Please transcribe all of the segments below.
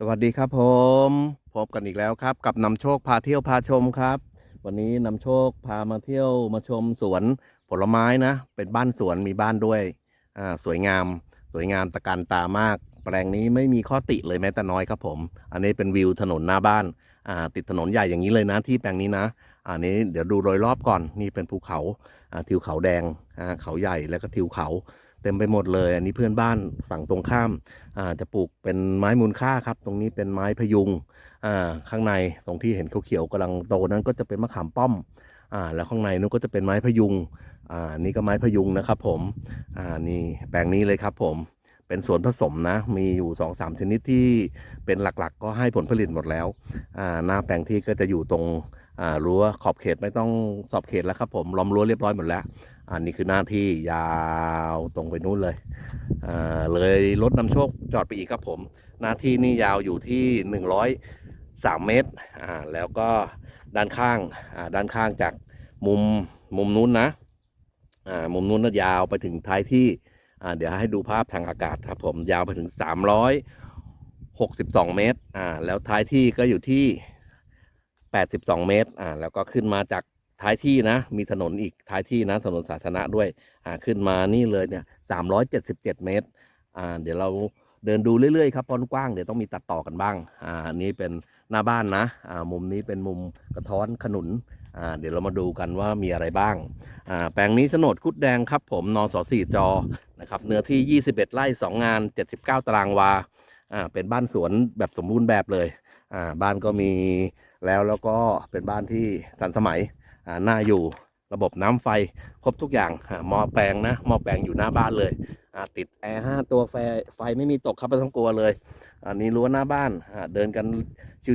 สวัสดีครับผมพบกันอีกแล้วครับ กับนำโชคพาเที่ยวพาชมครับ วันนี้นำโชคพามาเที่ยวมาชมสวนผลไม้นะ เป็นบ้านสวนมีบ้านด้วยอ่าสวยงาม สวยงามตะการตามาก แปลงนี้ไม่มีข้อติเลยแม้แต่น้อยครับผม อันนี้เป็นวิวถนนหน้าบ้านอ่าติดถนนใหญ่อย่างนี้เลยนะที่แปลงนี้นะ อันนี้เดี๋ยวดูโดยรอบก่อนนี่เป็นภูเขาอ่าทิวเขาแดงอ่าเขาใหญ่แล้วก็ทิวเขา เต็มไปหมดเลย อันนี้เพื่อนบ้านฝั่งตรงข้ามอ่าจะปลูกเป็นไม้มูลค่าครับ ตรงนี้เป็นไม้พยุงอ่าข้างในตรงที่เห็นเขียวๆกำลังโตนั้นก็จะเป็นมะขามป้อมอ่าแล้วข้างในนู้นก็จะเป็นไม้พยุงอ่านี่ก็ไม้พยุงนะครับผมอ่านี่แปลงนี้เลยครับผมเป็นสวนผสมนะ มีอยู่2อสามชนิดที่เป็นหลักๆก็ให้ผลผลิตหมดแล้ว หน้าแปลงที่ก็จะอยู่ตรง รั้วขอบเขตไม่ต้องสอบเขตแล้วครับผมล้อมรั้วเรียบร้อยหมดแล้ว อันนี้คือหน้าที่ยาวตรงไปนู้นเลยเลยรถนำโชคจอดไปอีกครับผม หน้าที่นี่ยาวอยู่ที่ 103 เมตรอ่าแล้วก็ด้านข้างอ่าด้านข้างจากมุมมุมนู้นนะอ่ามุมนู้นนะยาวไปถึงท้ายที่อ่าเดี๋ยวให้ดูภาพทางอากาศครับผมยาวไปถึง 362 เมตรอ่าแล้วท้ายที่ก็อยู่ที่ 82 เมตรอ่าแล้วก็ขึ้นมาจากท้ายที่นะ มีถนนอีกท้ายที่นะ ถนนสาธารณะด้วยอ่าขึ้นมานี่เลยเนี่ยสามร้อยเจ็ดสิบเจ็ดเมตรอ่าเดี๋ยวเราเดินดูเรื่อยๆครับพราะกว้างเดี๋ยวต้องมีตัดต่อกันบ้างอ่าอันนี้เป็นหน้าบ้านนะอ่ามุมนี้เป็นมุมกระท้อนขนุนอ่าเดี๋ยวเรามาดูกันว่ามีอะไรบ้างอ่าแปลงนี้โฉนดคุดแดงครับ ผมนอสสี่จอนะครับเนื้อที่ 21 ไร่ 2 งาน 79 ตารางวาอ่าเป็นบ้านสวนแบบสมบูรณ์แบบเลยอ่าบ้านก็มี แล้วแล้วก็เป็นบ้านที่ทันสมัยน่าอยู่ระบบน้ำไฟครบทุกอย่างหม้อแปลงนะหม้อแปลงอยู่หน้าบ้านเลยติดแอร์ห้าตัวไฟไฟไม่มีตกครับไม่ต้องกลัวเลยอันนี้รั้วหน้าบ้านเดินกัน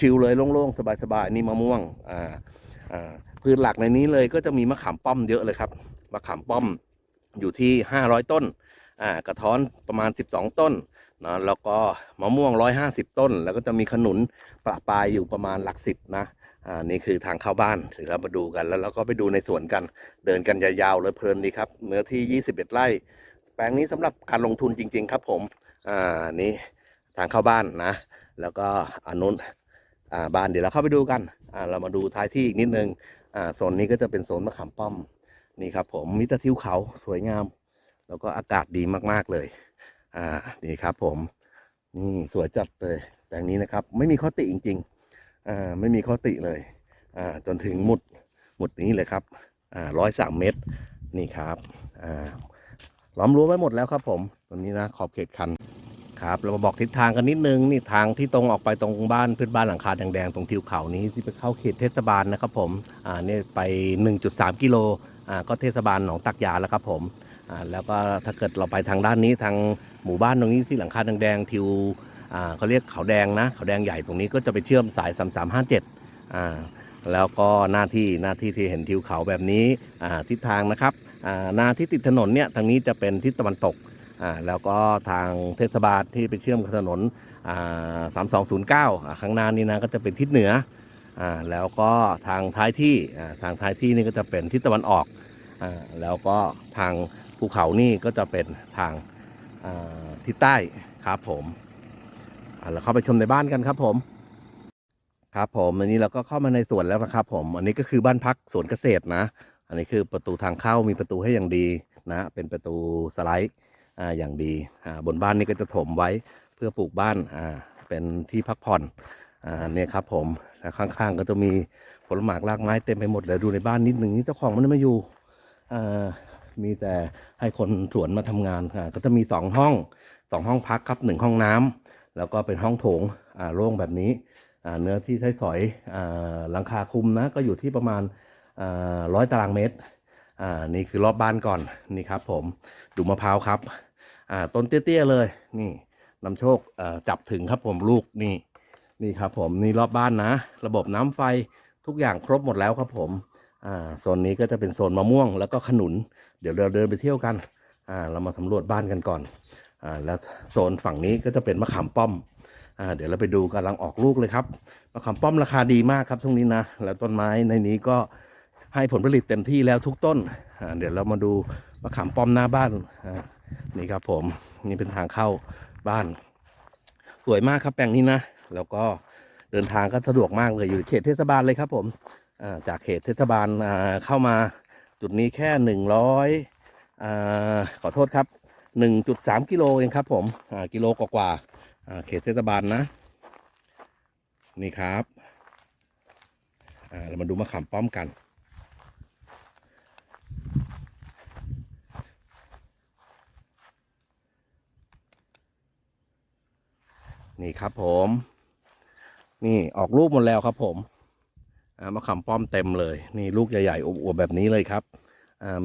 ชิวๆเลยโล่งๆสบายๆนี่มะม่วงพืชหลักในนี้เลยก็จะมีมะขามป้อมเยอะเลยครับมะขามป้อมอยู่ที่ 500 ต้นกระท้อนประมาณ 12 ต้น นะแล้วก็มะม่วง 150 ต้น แล้วก็จะมีขนุนประปายอยู่ประมาณหลักสิบนะอ่านี่คือทางเข้าบ้านเดี๋ยวเรามาดูกัน แล้วเราก็ไปดูในสวนกัน เดินกันยาวๆเลยเพลินดีครับเนื้อที่ 21 ไร่ แปลงนี้สำหรับการลงทุนจริง ๆ ครับผมอ่านี่ทางเข้าบ้านนะ แล้วก็อันนู้นอ่าบ้านเดี๋ยวเราเข้าไปดูกันอ่าเรามาดูท้ายที่อีกนิดนึงอ่าโซนนี้ก็จะเป็นโซนมะขามป้อมนี่ครับผมมิตรทิวเขาสวยงาม แล้วก็อากาศดีมากๆเลย อ่านี่ครับผมนี่สวยจัดเลยแปลงนี้นะครับ ไม่มีข้อติจริงๆอ่าไม่มีข้อติเลยอ่าจนถึงหมุดหมุดนี้เลยครับอ่าร้อยสามเมตรนี่ครับอ่าล้อมรั้วไว้หมดแล้วครับผมตอนนี้นะขอบเขตคันครับเรามาบอกทิศทางกันนิดนึงนี่ทางที่ตรงออกไปตรงบ้านพื้นบ้านหลังคาแดงๆตรงทิวเขานี้ที่ไปเข้าเขตเทศบาลนะครับผมอ่าเนี่ยไป 1.3 กิโลอ่าก็เทศบาลหนองตักยาแล้วครับผม แล้วก็ถ้าเกิดเราไปทางด้านนี้ทางหมู่บ้านตรงนี้ที่หลังคาแดงๆทิวเขาเรียกเขาแดงนะเขาแดงใหญ่ตรงนี้ก็จะไปเชื่อมสาย 3357อ่าแล้วก็หน้าที่หน้าที่ที่เห็นทิวเขาแบบนี้ทิศทางนะครับหน้าที่ติดถนนเนี่ยทางนี้จะเป็นทิศตะวันตกแล้วก็ทางเทศบาลที่ไปเชื่อมถนน3209 ข้างหน้านี่นะก็จะเป็นทิศเหนืออแล้วก็ทางท้ายที่ทางท้ายที่นี่ก็จะเป็นทิศตะวันออกอแล้วก็ทาง ภูเขานี่ก็จะเป็นทางาทิศใต้ครับผมเราเข้าไปชมในบ้านกันครับผม ครับผมอันนี้เราก็เข้ามาในสวนแล้วนะครับ ผม อันนี้ก็คือบ้านพักสวนเกษตรนะ อันนี้คือประตูทางเข้ามีประตูให้อย่างดีนะ เป็นประตูสไลด์อ่าอย่างดีอ่าบนบ้านนี่ก็จะถมไว้เพื่อปลูกบ้านอ่าเป็นที่พักผ่อนอ่าเนี่ยครับ ผมแล้วข้างๆก็จะมีผลหมากรากไม้เต็มไปหมดเลยดูในบ้านนิดหนึ่งนี่เจ้าของมันไม่อยู่อ่า มีแต่ให้คนสวนมาทำงานค่ะก็จะมีสองห้องสองห้องพักครับหนึ่งห้องน้ำแล้วก็เป็นห้องโถงอ่าโล่งแบบนี้อ่าเนื้อที่ใช้สอยอ่าหลังคาคุมนะก็อยู่ที่ประมาณร้อยตารางเมตรอ่านี่คือรอบบ้านก่อนนี่ครับ ผมดูมะพร้าวครับอ่าต้นเตี้ยๆเลยนี่นำโชคอ่าจับถึงครับผมลูกนี่นี่ครับผมนี่รอบบ้านนะ ระบบน้ำไฟทุกอย่างครบหมดแล้วครับผมอ่าโซนนี้ก็จะเป็นโซนมะม่วงแล้วก็ขนุน เดี๋ยวเราเดินไปเที่ยวกันอ่าเรามาสำรวจบ้านกันก่อนอ่าแล้วโซนฝั่งนี้ก็จะเป็นมะขามป้อมอ่าเดี๋ยวเราไปดูกำลังออกลูกเลยครับมะขามป้อมราคาดีมากครับช่วงนี้นะแล้วต้นไม้ในนี้ก็ให้ผลผลิตเต็มที่แล้วทุกต้นอ่าเดี๋ยวเรามาดูมะขามป้อมหน้าบ้านอ่านี่ครับผมนี่เป็นทางเข้าบ้าน สวยมากครับแปลงนี้นะแล้วก็เดินทางก็สะดวกมากเลยอยู่เขตเทศบาลเลยครับผมจากเขตเทศบาลเข้ามา จุดนี้แค่หนึ่งร้อยขอโทษครับหนึ่งจุดสามกิโลเองครับผมกิโลกว่าๆอ่าเขตเทศบาลนะ นี่ครับเรามาดูมะขามป้อมกันนี่ครับผม นี่ออกลูกหมดแล้วครับผม มะขามป้อมเต็มเลย นี่ลูกใหญ่ๆอวบๆแบบนี้เลยครับ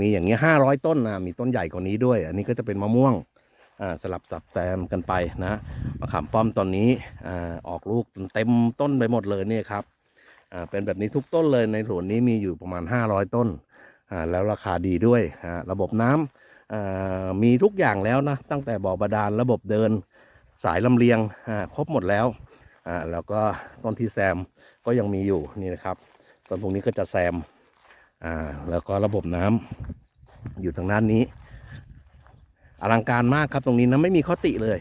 มีอย่างเงี้ยห้าร้อยต้นนะมีต้นใหญ่กว่านี้ด้วย อันนี้ก็จะเป็นมะม่วงสลับสับแซมกันไปนะมะขามป้อมตอนนี้ออกลูกเต็มต้นไปหมดเลยเนี่ยครับเป็นแบบนี้ทุกต้นเลยในสวนนี้มีอยู่ประมาณห้าร้อยต้นแล้วราคาดีด้วยระบบน้ำมีทุกอย่างแล้วนะตั้งแต่บ่อบาดาลระบบเดินสายลำเลียงครบหมดแล้ว อ่าแล้วก็ต้นที่แซมก็ยังมีอยู่นี่นะครับต้นพวกนี้ก็จะแซมอ่าแล้วก็ระบบน้ำอยู่ทางด้านนี้ อลังการมากครับตรงนี้นะไม่มีข้อติเลย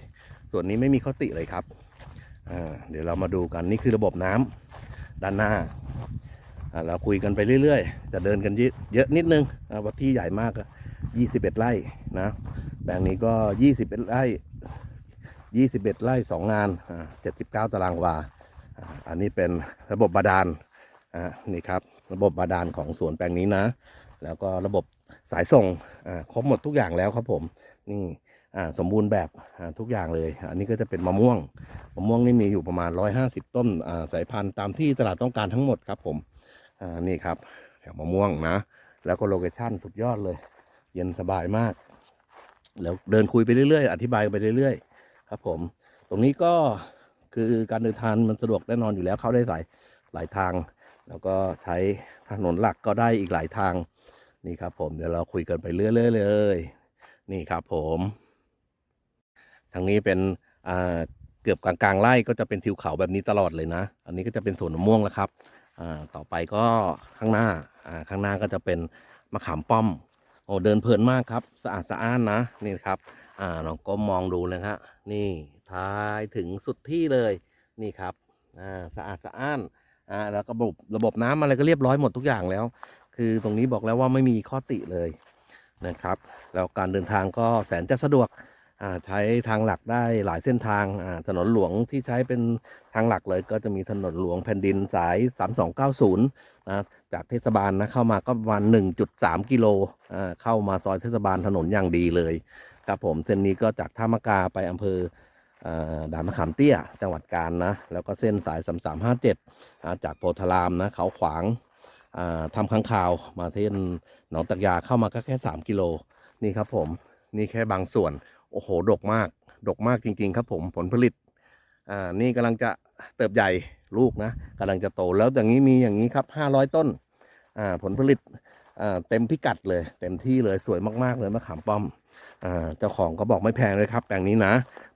ส่วนนี้ไม่มีข้อติเลยครับอ่าเดี๋ยวเรามาดูกันนี่คือระบบน้ำด้านหน้าอ่าเราคุยกันไปเรื่อยๆจะเดินกันเยอะนิดนึงอ่าว่าที่ใหญ่มากยี่สิบเอ็ดไร่นะแปลงนี้ก็ยี่สิบเอ็ดไร่ 21 ไร่ 2 งาน 79 ตารางวา อันนี้เป็นระบบบาดาลอ่านี่ครับ ระบบบาดาลของสวนแปลงนี้นะ แล้วก็ระบบสายส่งอ่าครบหมดทุกอย่างแล้วครับผม นี่อ่าสมบูรณ์แบบอ่าทุกอย่างเลย อันนี้ก็จะเป็นมะม่วง มะม่วงนี่มีอยู่ประมาณ 150 ต้นอ่าสายพันธุ์ตามที่ตลาดต้องการทั้งหมดครับผมอ่านี่ครับแถวมะม่วงนะ แล้วก็โลเคชั่นสุดยอดเลย เย็นสบายมาก แล้วเดินคุยไปเรื่อยๆ อธิบายไปเรื่อยๆ ครับผม ตรงนี้ก็คือการเดินทางมันสะดวกแน่นอนอยู่แล้วเข้าได้หลายหลายทาง แล้วก็ใช้ถนนหลักก็ได้อีกหลายทางนี่ครับผมเดี๋ยวเราคุยกันไปเรื่อยๆเลย นี่ครับผมทางนี้เป็นอ่าเกือบกลางๆไร่ก็จะเป็นทิวเขาแบบนี้ตลอดเลยนะ อันนี้ก็จะเป็นสวนมะม่วงแล้วครับอ่าต่อไปก็ข้างหน้าอ่าข้างหน้าก็จะเป็นมะขามป้อมโอ้เดินเพลินมากครับ สะอาดสะอ้านนะนี่ครับ อ่าลองก้มมองดูนะฮะนี่ท้ายถึงสุดที่เลยนี่ครับอ่าสะอาดสะอ้านอ่าแล้วก็ระบบระบบน้ำอะไรก็เรียบร้อยหมดทุกอย่างแล้ว คือตรงนี้บอกแล้วว่าไม่มีข้อติเลยนะครับแล้วการเดินทางก็แสนจะสะดวกอ่าใช้ทางหลักได้หลายเส้นทางอ่าถนนหลวงที่ใช้เป็นทางหลักเลยก็จะมีถนนหลวงแผ่นดินสาย 3290นะจากเทศบาลนะเข้ามาก็ประมาณ 1.3 กิโลอ่าเข้ามาซอยเทศบาลถนนอย่างดีเลย ครับผมเส้นนี้ก็จากท่ามะกาไปอำเภอด่านมะขามเตี้ย จังหวัดกาญนะ แล้วก็เส้นสาย 3357อ่าจากโพธารามนะเขาขวางทำข้างข่าวมาเส้นหนองตักยาเข้ามาก็แค่ 3 กิโล นี่ครับผม นี่แค่บางส่วน โอ้โห ดกมาก ดกมากจริง ๆ ครับผมผลผลิตนี่กำลังจะเติบใหญ่ลูกนะกำลังจะโตแล้วอย่างนี้มีอย่างนี้ครับ 500 ต้นผลผลิตเต็มพิกัดเลย เต็มที่เลยสวยมากๆเลยมะขามป้อม เจ้าของก็บอกไม่แพงเลยครับ แปลงนี้นะ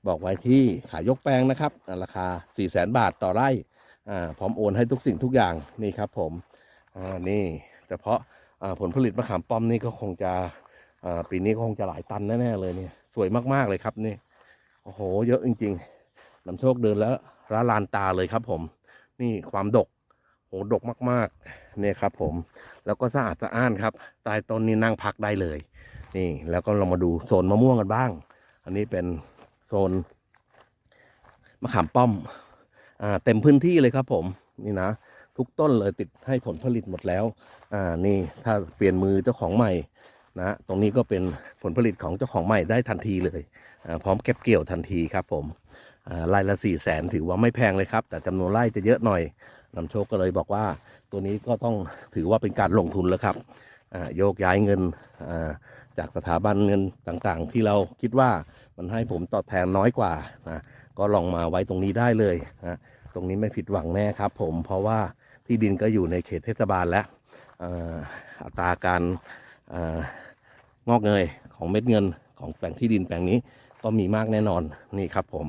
บอกไว้ที่ขายยกแปลงนะครับ ราคา 4 0 0แสนบาทต่อไร่พร้อมโอนให้ทุกสิ่งทุกอย่างนี่ครับผมอ่านี่เฉพาะอ่าผลผลิตมะขามป้อมนี่ก็คงจะปีนี้ก็คงจะหลายตันแน่ๆเลยเนี่ยสวยมากๆเลยครับนี่โอ้โห เยอะจริงๆนำโชคเดินแล้วละลานตาเลยครับผม นี่ความดกโหดกมากๆเนี่ยครับผมแล้วก็สะอาดสะอ้านครับใต้ต้นนี้นั่งพักได้เลย นี่แล้วก็เรามาดูโซนมะม่วงกันบ้าง อันนี้เป็นโซนมะขามป้อมอ่าเต็มพื้นที่เลยครับผมนี่นะทุกต้นเลยติดให้ผลผลิตหมดแล้วอ่านี่ถ้าเปลี่ยนมือเจ้าของใหม่นะตรงนี้ก็เป็นผลผลิตของเจ้าของใหม่ได้ทันทีเลยอ่าพร้อมเก็บเกี่ยวทันทีครับผมอ่าไร่ละสี่แสนถือว่าไม่แพงเลยครับ แต่จำนวนไร่จะเยอะหน่อยนำโชคก็เลยบอกว่า ตัวนี้ก็ต้องถือว่าเป็นการลงทุนแล้วครับอ่าโยกย้ายเงินอ่า จากสถาบันเงินต่างๆ ที่เราคิดว่ามันให้ผมตอบแทนน้อยกว่านะก็ลองมาไว้ตรงนี้ได้เลยนะตรงนี้ไม่ผิดหวังแน่ครับ ผมเพราะว่าที่ดินก็อยู่ในเขตเทศบาลแล้วอ่ออัตราการอ่องอกเงยของเม็ดเงินของแปลงที่ดินแปลงนี้ก็มีมากแน่นอนนี่ครับผม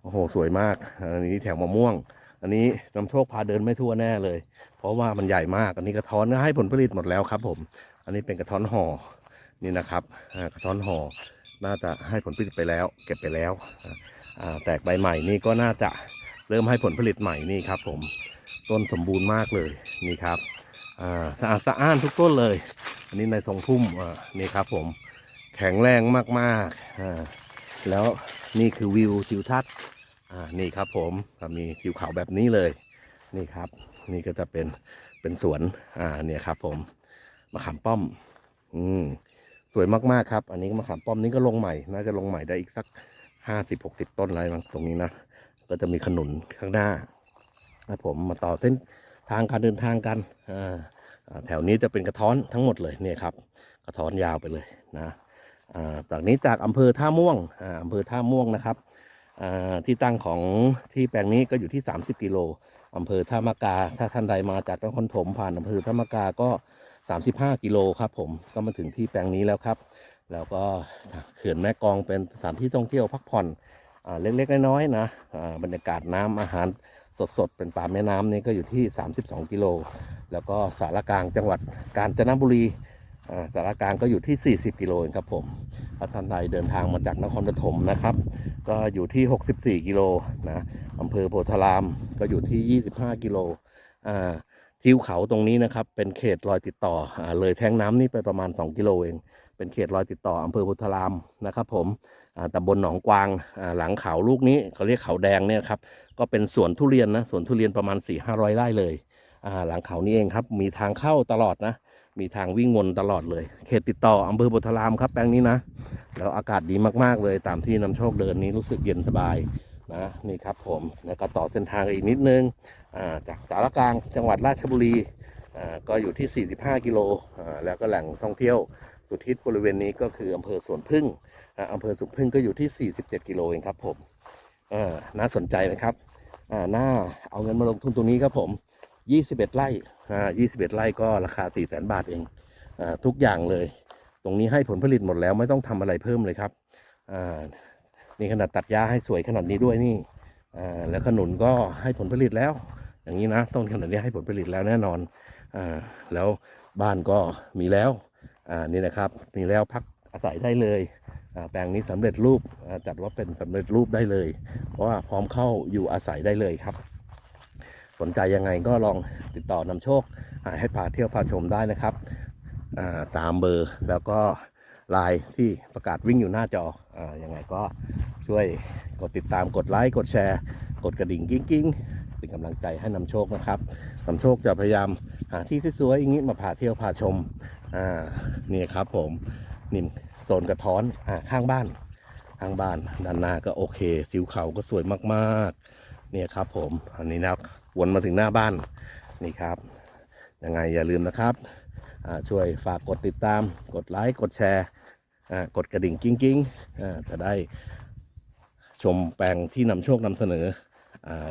โอ้โหสวยมากอันนี้แถวมะม่วง อันนี้นำโชคพาเดินไม่ทั่วแน่เลย เพราะว่ามันใหญ่มากอันนี้กระท้อนก็ให้ผลผลิตหมดแล้วครับผม อันนี้เป็นกระท้อนห่อ นี่นะครับกระท้อนห่อน่าจะให้ผลผลิตไปแล้ว เก็บไปแล้วแตกใบใหม่นี่ก็น่าจะเริ่มให้ผลผลิตใหม่นี่ครับ ผมต้นสมบูรณ์มากเลยนี่ครับสะอาดสะอ้านทุกต้นเลย อันนี้ในทรงพุ่มนี่ครับ ผมแข็งแรงมากๆแล้วนี่คือวิวทิวทัศน์นี่ครับ ผมมีทิวเขาแบบนี้เลยนี่ครับ นี่ก็จะเป็นเป็นสวนอ่าเนี่ยครับ ผมมะขามป้อม อืม วยมากๆครับ อันนี้มะขามป้อมนี้ก็ลงใหม่ น่าจะลงใหม่ได้อีกสักห้าสิบหกสิบต้นอะไรมั้งตรงนี้นะ ก็จะมีขนุนข้างหน้านะผมมาต่อเส้นทางการเดินทางกันอ่าแถวนี้จะเป็นกระท้อนทั้งหมดเลยเนี่ยครับ กระท้อนยาวไปเลยนะอ่าจากนี้จากอำเภอท่าม่วงอ่าอำเภอท่าม่วงนะครับอ่าที่ตั้งของที่แปลงนี้ก็อยู่ที่ 30 กิโลอำเภอท่ามะกา ถ้าท่านใดมาจากนครถมผ่านอำเภอท่ามะกาก็ 35 กิโลครับผมก็มาถึงที่แปลงนี้แล้วครับ แล้วก็เขื่อนแม่กองเป็นสถานที่ท่องเที่ยวพักผ่อนอเล็กๆน้อยๆนะบรรยากาศน้ำอาหารสดๆ เป็นป่าแม่น้ำนี่ก็อยู่ที่ 32 กิโล แล้วก็สารกลางจังหวัดกาญจนบุรีอ่าสารกลางก็อยู่ที่ 40 กิโลเองครับผมถ้าท่านใดเดินทางมาจากนครปฐมนะครับ ก็อยู่ที่ 64 กิโลนะอำเภอโพธารามก็อยู่ที่ 25 กิโลอ่า ทิวเขาตรงนี้นะครับ เป็นเขตรอยติดต่ออเลยแท้งน้ำนี่ไปประมาณ 2 กิโลเอง เป็นเขตรอยติดต่ออำเภอพุทธารามนะครับผมตำบลหนองกวางหลังเขาลูกนี้เขาเรียกเขาแดงเนี่ยครับก็เป็นสวนทุเรียนนะสวนทุเรียนประมาณ 4 5 0 0ไร่เลยหลังเขานี่เองครับมีทางเข้าตลอดนะ มีทางวิ่งวนตลอดเลย เขตติดต่ออำเภอพุทธรามครับแปลงนี้นะ แล้วอากาศดีมากๆเลยตามที่นำโชคเดินนี้รู้สึกเย็นสบายนะนี่ครับผมแล้วก็ต่อเส้นทางอีกนิดนึง จากสารกลางจังหวัดราชบุรีก็อยู่ที่ 45 กิโลแล้วก็แหล่งท่องเที่ยวสุดฮิตบริเวณนี้ก็คืออำเภอสวนพึ่งอำเภอสวนพึ่งก็อยู่ที่ 47 กิโลเองครับผมน่าสนใจไหมครับน่าเอาเงินมาลงทุนตรงนี้ครับผม 21 ไร่21 ไร่ก็ราคา 4 0 0 0 0 0 บาทเองอทุกอย่างเลย ตรงนี้ให้ผลผลิตหมดแล้วไม่ต้องทำอะไรเพิ่มเลยครับนี่ขนาดตัดหญ้าให้สวยขนาดนี้ด้วยนี่แล้วขนุนก็ให้ผลผลิตแล้ว อย่างนี้นะต้นขนาดนี้ให้ผลผลิตแล้วแน่นอนอ่าแล้วบ้านก็มีแล้วอ่านี่นะครับมีแล้วพักอาศัยได้เลยอ่าแปลงนี้สำเร็จรูปจัดว่าเป็นสำเร็จรูปได้เลย เพราะว่าพร้อมเข้าอยู่อาศัยได้เลยครับ สนใจยังไงก็ลองติดต่อนำโชค ให้พาเที่ยวพาชมได้นะครับาตามเบอร์แล้วก็ไลน์ที่ประกาศวิ่งอยู่หน้าจออยังไงก็ช่วยกดติดตามกดไลค์กดแชร์ กดกระดิ่งกิ้งกิ้ง เป็นกำลังใจให้นำโชคนะครับนำโชคจะพยายามหาที่สวยๆอย่างนี้มาพาเที่ยวพาชมอ่านี่ครับผมนี่มโซนกระท้อนอ่าข้างบ้าน ข้างบ้านด้านหน้าก็โอเคทิวเขาก็สวยมากๆเนี่ยครับผมอันนี้นะครับวนมาถึงหน้าบ้านนี่ครับยังไงอย่าลืมนะครับช่วยฝากกดติดตาม กดไลค์ กดแชร์อ่ากดกระดิ่งกิ้งกิ้งอ่าจะได้ชมแปลงที่นำโชคนำเสนอ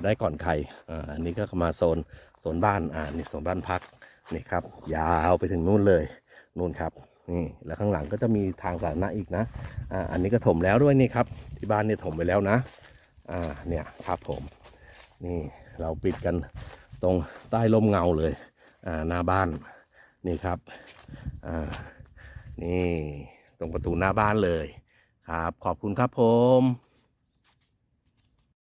ได้ก่อนใครอ,อันนี้ก็มาโซนโซนบ้านอ่านี่โซนบ้านพักนี่ครับ ยาวไปถึงนู่นเลยนู่นครับนี่แล้วข้างหลังก็จะมีทางสาธารณะอีกนะอ่าอันนี้ก็ถมแล้วด้วยนี่ครับที่บ้านเนี่ยถมไปแล้วนะอ่าเนี่ยครับผมนี่เราปิดกันตรงใต้ร่มเงาเลยอ่าหน้าบ้านนี่ครับอ่านี่ตรงประตูหน้าบ้านเลยครับ ขอบคุณครับผม